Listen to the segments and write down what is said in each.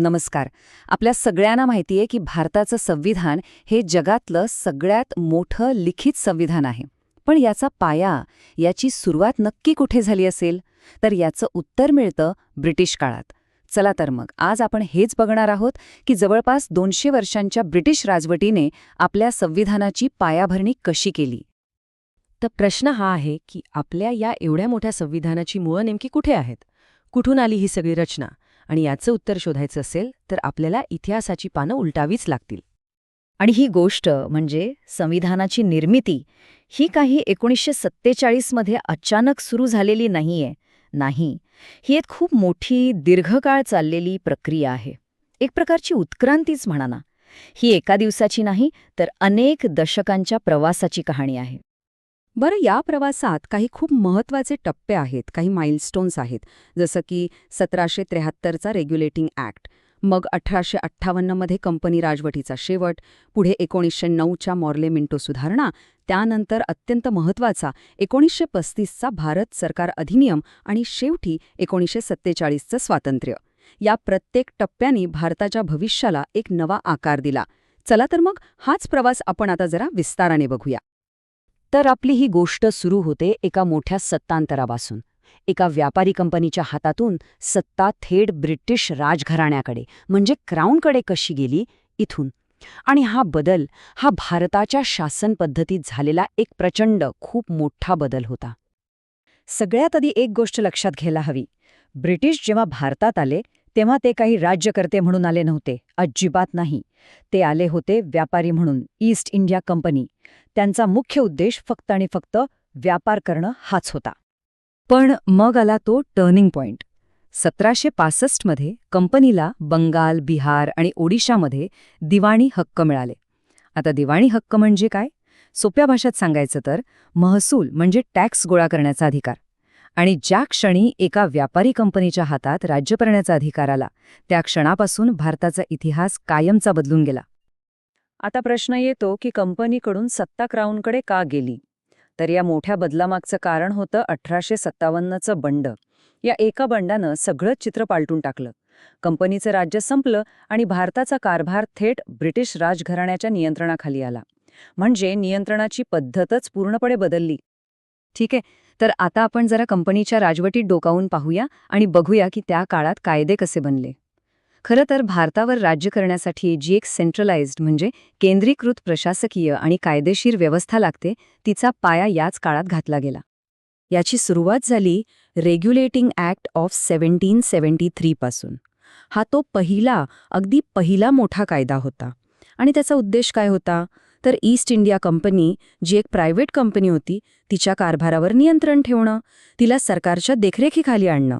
नमस्कार. आपल्या सगळ्यांना माहिती आहे की भारताचं संविधान हे जगातलं सगळ्यात मोठं लिखित संविधान आहे. पण याचा पाया याची सुरुवात नक्की कुठे झाली असेल? तर याचं उत्तर मिळतं ब्रिटिश काळात. चला तर मग आज आपण हेच बघणार आहोत की जवळपास दोनशे वर्षांच्या ब्रिटिश राजवटीने आपल्या संविधानाची पायाभरणी कशी केली? तर प्रश्न हा आहे की आपल्या या एवढ्या मोठ्या संविधानाची मुळं नेमकी कुठे आहेत? कुठून आली ही सगळी रचना? आणि याचं उत्तर शोधायचं असेल तर आपल्याला इतिहासाची पानं उलटावीच लागतील. आणि ही गोष्ट म्हणजे संविधानाची निर्मिती ही काही एकोणीसशे सत्तेचाळीसमध्ये अचानक सुरू झालेली नाहीये. नाही ही एक खूप मोठी दीर्घकाळ चाललेली प्रक्रिया आहे. एक प्रकारची उत्क्रांतीच म्हणा ना. ही एका दिवसाची नाही तर अनेक दशकांच्या प्रवासाची कहाणी आहे. बरं या प्रवासात काही खूप महत्त्वाचे टप्पे आहेत काही माइलस्टोन्स आहेत जसं की सतराशे त्र्याहत्तरचा रेग्युलेटिंग ॲक्ट मग अठराशे अठ्ठावन्नमध्ये कंपनी राजवटीचा शेवट पुढे एकोणीसशे नऊच्या मॉर्ले मिंटो सुधारणा त्यानंतर अत्यंत महत्त्वाचा एकोणीसशे पस्तीसचा भारत सरकार अधिनियम आणि शेवटी एकोणीसशे सत्तेचाळीसचं स्वातंत्र्य. या प्रत्येक टप्प्यांनी भारताच्या भविष्याला एक नवा आकार दिला. चला तर मग हाच प्रवास आपण आता जरा विस्ताराने बघूया. तर आपली ही गोष्ट सुरू होते एका मोठ्या सत्तांतरापासून. एका व्यापारी कंपनीच्या हातातून सत्ता थेट ब्रिटिश राजघराण्याकडे म्हणजे क्राऊनकडे कशी गेली? इथून. आणि हा बदल हा भारताच्या शासन पद्धतीत झालेला एक प्रचंड खूप मोठा बदल होता. सगळ्यात आधी एक गोष्ट लक्षात घ्यायला हवी. ब्रिटिश जेव्हा भारतात आले तेव्हा ते काही राज्यकर्ते म्हणून आले नव्हते. अजिबात नाही. ते आले होते व्यापारी म्हणून ईस्ट इंडिया कंपनी. त्यांचा मुख्य उद्देश फक्त आणि फक्त व्यापार करणं हाच होता. पण मग आला तो टर्निंग पॉइंट. सतराशे पासष्टमध्ये कंपनीला बंगाल बिहार आणि ओडिशामध्ये दिवाणी हक्क मिळाले. आता दिवाणी हक्क म्हणजे काय? सोप्या भाषेत सांगायचं तर महसूल म्हणजे टॅक्स गोळा करण्याचा अधिकार. आणि ज्या क्षणी एका व्यापारी कंपनीच्या हातात राज्य करण्याचा अधिकार आला त्या क्षणापासून भारताचा इतिहास कायमचा बदलून गेला. आता प्रश्न येतो की कंपनीकडून सत्ता क्राऊनकडे का गेली? तर या मोठ्या बदलामागचं कारण होतं अठराशे सत्तावन्नचं बंड. या एका बंडानं सगळं चित्र पालटून टाकलं. कंपनीचं राज्य संपलं आणि भारताचा कारभार थेट ब्रिटिश राजघराण्याच्या नियंत्रणाखाली आला. म्हणजे नियंत्रणाची पद्धतच पूर्णपणे बदलली. ठीक आहे? तर आता आपण जरा कंपनीच्या राजवटीत डोकावून पाहूया आणि बघूया की त्या काळात कायदे कसे बनले. खरं तर भारतावर राज्य करण्यासाठी जी एक सेंट्रलाइज्ड म्हणजे केंद्रीकृत प्रशासकीय आणि कायदेशीर व्यवस्था लागते तिचा पाया याच काळात घातला गेला. याची सुरुवात झाली regulating act of seventeen seventy three पासून. हा तो पहिला अगदी पहिला मोठा कायदा होता. आणि त्याचा उद्देश काय होता? तर ईस्ट इंडिया कंपनी जी एक प्रायव्हेट कंपनी होती तिच्या कारभारावर नियंत्रण ठेवणं तिला सरकारच्या देखरेखीखाली आणणं.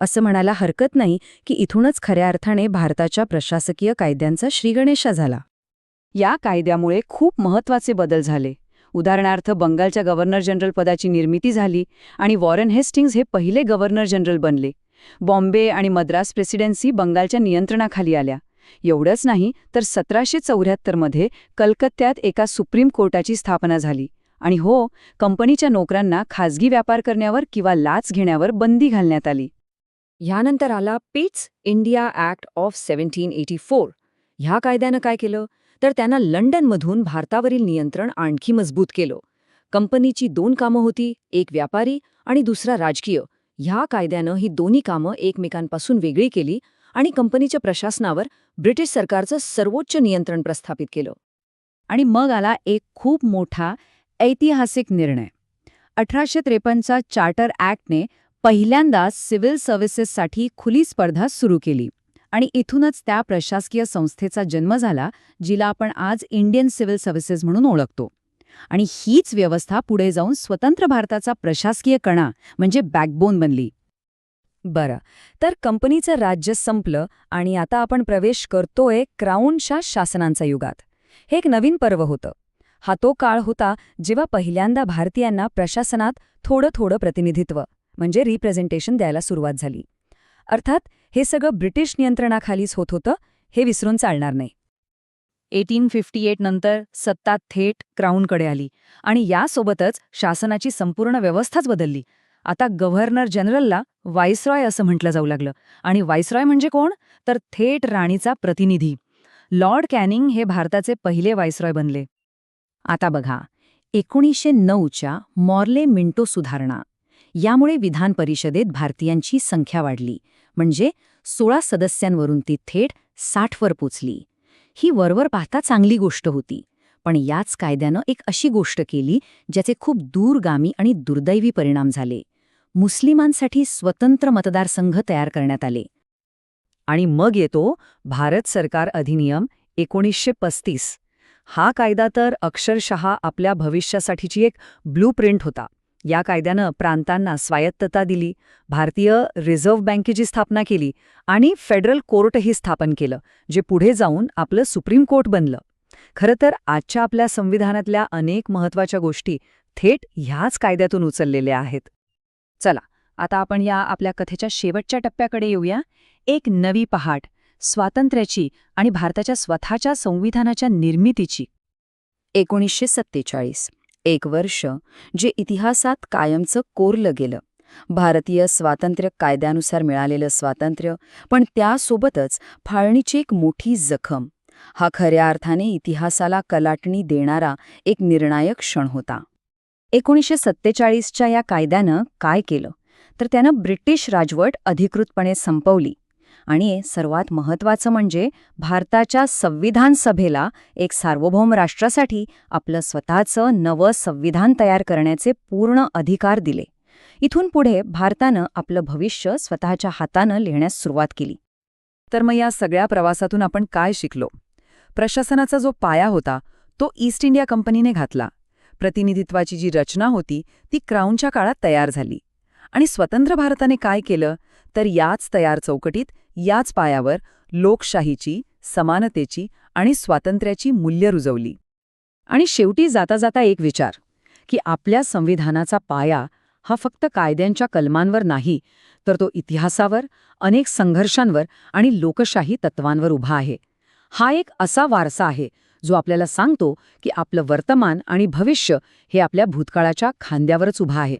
असं म्हणायला हरकत नाही की इथूनच खऱ्या अर्थाने भारताच्या प्रशासकीय कायद्यांचा श्रीगणेशा झाला. या कायद्यामुळे खूप महत्त्वाचे बदल झाले. उदाहरणार्थ बंगालच्या गव्हर्नर जनरल पदाची निर्मिती झाली आणि वॉरन हेस्टिंग्ज हे पहिले गव्हर्नर जनरल बनले. बॉम्बे आणि मद्रास प्रेसिडेन्सी बंगालच्या नियंत्रणाखाली आल्या. एवढंच नाही तर सतराशे चौऱ्याहत्तरमध्ये कलकत्त्यात एका सुप्रीम कोर्टाची स्थापना झाली. आणि हो कंपनीच्या नोकरांना खाजगी व्यापार करण्यावर किंवा लाच घेण्यावर बंदी घालण्यात आली. ह्यानंतर आला Pitt's India act of seventeen eighty four. ह्या कायद्यानं काय केलं? तर त्यांना लंडनमधून भारतावरील नियंत्रण आणखी मजबूत केलं. कंपनीची दोन कामं होती एक व्यापारी आणि दुसरा राजकीय. ह्या कायद्यानं ही दोन्ही कामं एकमेकांपासून वेगळी केली आणि कंपनीच्या प्रशासनावर ब्रिटिश सरकारचं सर्वोच्च नियंत्रण प्रस्थापित केलं. आणि मग आला एक खूप मोठा ऐतिहासिक निर्णय. अठराशे त्रेपन्नचा चार्टर ॲक्टने पहिल्यांदाच सिव्हिल सर्व्हिसेससाठी खुली स्पर्धा सुरू केली. आणि इथूनच त्या प्रशासकीय संस्थेचा जन्म झाला जिला आपण आज इंडियन सिव्हिल सर्व्हिसेस म्हणून ओळखतो. आणि हीच व्यवस्था पुढे जाऊन स्वतंत्र भारताचा प्रशासकीय कणा म्हणजे बॅकबोन बनली. बरं. तर कंपनीचं राज्य संपलं आणि आता आपण प्रवेश करतोय क्राऊनच्या शासनांचा युगात. हे एक नवीन पर्व होतं. हा तो काळ होता जेव्हा पहिल्यांदा भारतीयांना प्रशासनात थोडं थोडं प्रतिनिधित्व म्हणजे रिप्रेझेंटेशन द्यायला सुरुवात झाली. अर्थात हे सगळं ब्रिटिश नियंत्रणाखालीच होत होतं हे विसरून चालणार नाही. एटीन फिफ्टी एट नंतर सत्ता थेट क्राऊनकडे आली आणि यासोबतच शासनाची संपूर्ण व्यवस्थाच बदलली. आता गव्हर्नर जनरलला व्हाईसरॉय असं म्हटलं जाऊ लागलं. आणि व्हाईसरॉय म्हणजे कोण? तर थेट राणीचा प्रतिनिधी. लॉर्ड कॅनिंग हे भारताचे पहिले व्हाईसरॉय बनले. आता बघा एकोणीसशे नऊच्या मॉर्ले मिंटो सुधारणा. यामुळे विधान परिषदेत भारतीयांची संख्या वाढली. म्हणजे सोळा सदस्यांवरून ती थेट साठवर पोचली. ही वरवर पाहता चांगली गोष्ट होती. पण याच कायद्यानं एक अशी गोष्ट केली ज्याचे खूप दूरगामी आणि दुर्दैवी परिणाम झाले. मुस्लिमांसाठी स्वतंत्र मतदारसंघ तयार करण्यात आले. आणि मग येतो भारत सरकार अधिनियम एकोणीसशे पस्तीस. हा कायदा तर अक्षरशः आपल्या भविष्यासाठीची एक ब्लू प्रिंट होता. या कायद्यानं प्रांतांना स्वायत्तता दिली भारतीय रिझर्व्ह बँकेची स्थापना केली आणि फेडरल कोर्टही स्थापन केलं जे पुढे जाऊन आपलं सुप्रीम कोर्ट बनलं. खरं तर आजच्या आपल्या संविधानातल्या अनेक महत्त्वाच्या गोष्टी थेट ह्याच कायद्यातून उचललेल्या आहेत. चला आता आपण या आपल्या कथेच्या शेवटच्या टप्प्याकडे येऊया. एक नवी पहाट स्वातंत्र्याची आणि भारताच्या स्वतःच्या संविधानाच्या निर्मितीची. एकोणीसशे सत्तेचाळीस एक वर्ष जे इतिहासात कायमचं कोरलं गेलं. भारतीय स्वातंत्र्य कायद्यानुसार मिळालेलं स्वातंत्र्य पण त्यासोबतच फाळणीची एक मोठी जखम. हा खऱ्या अर्थाने इतिहासाला कलाटणी देणारा एक निर्णायक क्षण होता. एकोणीसशे सत्तेचाळीसच्या या कायद्यानं काय केलं? तर त्यानं ब्रिटिश राजवट अधिकृतपणे संपवली. आणि सर्वात महत्त्वाचं म्हणजे भारताच्या संविधान सभेला एक सार्वभौम राष्ट्रासाठी आपलं स्वतःचं नवं संविधान तयार करण्याचे पूर्ण अधिकार दिले. इथून पुढे भारतानं आपलं भविष्य स्वतःच्या हातानं लिहिण्यास सुरुवात केली. तर मग या सगळ्या प्रवासातून आपण काय शिकलो? प्रशासनाचा जो पाया होता तो ईस्ट इंडिया कंपनीने घातला. प्रतिनिधित्वाची जी रचना होती ती क्राऊनच्या काळात तयार झाली. आणि स्वतंत्र भारताने काय केलं तर याच तयार चौकटीत याच पायावर लोकशाहीची समानतेची आणि स्वातंत्र्याची मूल्य रुजवली. आणि शेवटी जाता जाता एक विचार की आपल्या संविधानाचा पाया हा फक्त कायद्यांच्या कलमांवर नाही तर तो इतिहासावर अनेक संघर्षांवर आणि लोकशाही तत्वांवर उभा आहे. हा एक असा वारसा आहे जो आपल्याला सांगतो की आपलं वर्तमान आणि भविष्य हे आपल्या भूतकाळाच्या खांद्यावरच उभा आहे.